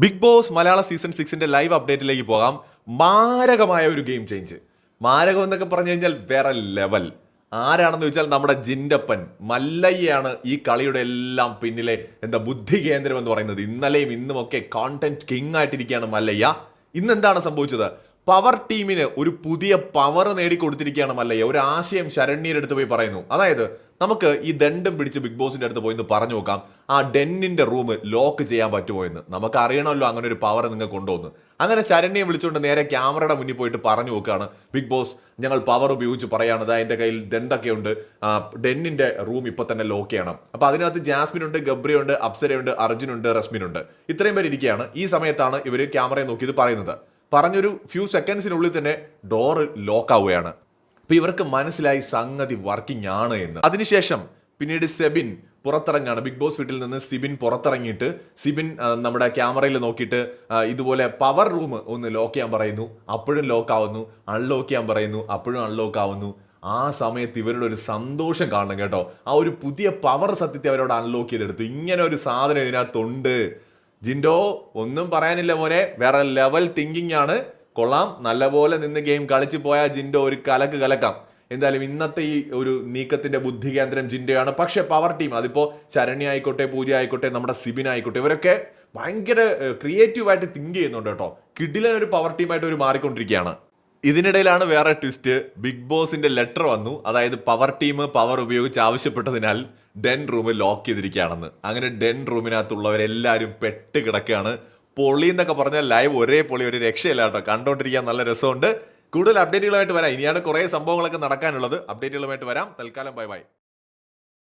Big Boss Malayalam season സിക്സിന്റെ live അപ്ഡേറ്റിലേക്ക് പോകാം. മാരകമായ ഒരു ഗെയിം ചേഞ്ച്. മാരകം എന്നൊക്കെ പറഞ്ഞു കഴിഞ്ഞാൽ വേറെ ലെവൽ. ആരാണെന്ന് ചോദിച്ചാൽ നമ്മുടെ ജിൻഡപ്പൻ. മല്ലയ്യാണ് ഈ കളിയുടെ എല്ലാം പിന്നിലെ എന്താ ബുദ്ധി കേന്ദ്രം എന്ന് പറയുന്നത്. ഇന്നലെയും ഇന്നും ഒക്കെ കോണ്ടന്റ് കിങ് ആയിട്ടിരിക്കുകയാണ് മല്ലയ്യ. ഇന്ന് എന്താണ് സംഭവിച്ചത്? പവർ ടീമിന് ഒരു പുതിയ പവർ നേടിക്കൊടുത്തിരിക്കുകയാണ് മല്ലയ്യ. ഒരു ആശയം ശരണ്യയുടെ അടുത്ത് പോയി പറയുന്നു. അതായത് നമുക്ക് ഈ ദണ്ഡം പിടിച്ച് ബിഗ് ബോസിന്റെ അടുത്ത് പോയി പറഞ്ഞു നോക്കാം. ആ ഡെന്നിന്റെ റൂം ലോക്ക് ചെയ്യാൻ പറ്റുമോ എന്ന്. നമുക്ക് അറിയണമല്ലോ അങ്ങനെ ഒരു പവർ നിങ്ങൾ കൊണ്ടുവന്ന് അങ്ങനെ ശരണ്യെ വിളിച്ചുകൊണ്ട് നേരെ ക്യാമറയുടെ മുന്നിൽ പോയിട്ട് പറഞ്ഞു നോക്കുകയാണ്. ബിഗ് ബോസ് ഞങ്ങൾ പവർ ഉപയോഗിച്ച് പറയാണ് അതാ എന്റെ കയ്യിൽ ദണ്ടൊക്കെ ഉണ്ട്. ഡെന്നിന്റെ റൂം ഇപ്പൊ തന്നെ ലോക്ക് ചെയ്യണം. അപ്പൊ അതിനകത്ത് ജാസ്മിൻ ഉണ്ട് ഗബ്രിയുണ്ട് അപ്സരയുണ്ട് അർജുനുണ്ട് റസ്മിനുണ്ട്. ഇത്രയും പേര് ഇരിക്കുകയാണ്. ഈ സമയത്താണ് ഇവർ ക്യാമറയെ നോക്കി ഇത് പറയുന്നത്. പറഞ്ഞൊരു ഫ്യൂ സെക്കൻഡ്സിനുള്ളിൽ തന്നെ ഡോറ് ലോക്ക് ആവുകയാണ്. അപ്പോൾ ഇവർക്ക് മനസ്സിലായി സംഗതി വർക്കിംഗ് ആണ് എന്ന്. അതിനുശേഷം പിന്നീട് സെബിൻ പുറത്തിറങ്ങാണ് ബിഗ് ബോസ് വീട്ടിൽ നിന്ന് സിബിൻ പുറത്തിറങ്ങിയിട്ട് സിബിൻ നമ്മുടെ ക്യാമറയിൽ നോക്കിയിട്ട് ഇതുപോലെ പവർ റൂം ഒന്ന് ലോക്ക് ചെയ്യാൻ പറയുന്നു. അപ്പോഴും ലോക്ക് ആവുന്നു. അൺലോക്ക് ചെയ്യാൻ പറയുന്നു. അപ്പോഴും അൺലോക്ക് ആവുന്നു. ആ സമയത്ത് ഇവരുടെ ഒരു സന്തോഷം കാണണം കേട്ടോ. ആ ഒരു പുതിയ പവർ സത്യത്തെ അവരോട് അൺലോക്ക് ചെയ്തെടുത്തു. ഇങ്ങനെ ഒരു സാധനം ഇതിനകത്തുണ്ട്. ജിൻഡോ ഒന്നും പറയാനില്ല മോനെ. വേറെ ലെവൽ തിങ്കിങ് ആണ്. കൊള്ളാം. നല്ലപോലെ നിന്ന് ഗെയിം കളിച്ചു പോയാൽ ജിൻഡോ ഒരു കലക്ക് കലക്കാം. എന്തായാലും ഇന്നത്തെ ഈ ഒരു നീക്കത്തിന്റെ ബുദ്ധി കേന്ദ്രം ജിൻഡോയാണ്. പക്ഷെ പവർ ടീം അതിപ്പോ ശരണ്യ ആയിക്കോട്ടെ പൂജ ആയിക്കോട്ടെ നമ്മുടെ സിബിൻ ആയിക്കോട്ടെ ഇവരൊക്കെ ഭയങ്കര ക്രിയേറ്റീവ് ആയിട്ട് തിങ്ക് ചെയ്യുന്നുണ്ട് കേട്ടോ. കിഡിലൻ ഒരു പവർ ടീമായിട്ട് ഒരു മാറിക്കൊണ്ടിരിക്കുകയാണ്. ഇതിനിടയിലാണ് വേറെ ട്വിസ്റ്റ് ബിഗ് ബോസിന്റെ ലെറ്റർ വന്നു. അതായത് പവർ ടീം പവർ ഉപയോഗിച്ച് ആവശ്യപ്പെട്ടതിനാൽ ഡെൻ റൂം ലോക്ക് ചെയ്തിരിക്കുകയാണെന്ന്. അങ്ങനെ ഡെൻ റൂമിനകത്തുള്ളവരെല്ലാവരും പെട്ട് കിടക്കുകയാണ്. പൊളി എന്നൊക്കെ പറഞ്ഞാൽ ലൈവ് ഒരേ പൊളി ഒരു രക്ഷയില്ല കേട്ടോ. കണ്ടോണ്ടിരിക്കാൻ നല്ല രസമുണ്ട്. കൂടുതൽ അപ്ഡേറ്റുകളുമായിട്ട് വരാം. ഇനിയാണ് കുറേ സംഭവങ്ങളൊക്കെ നടക്കാനുള്ളത്. അപ്ഡേറ്റുകളുമായിട്ട് വരാം. തൽക്കാലം ബൈ ബൈ.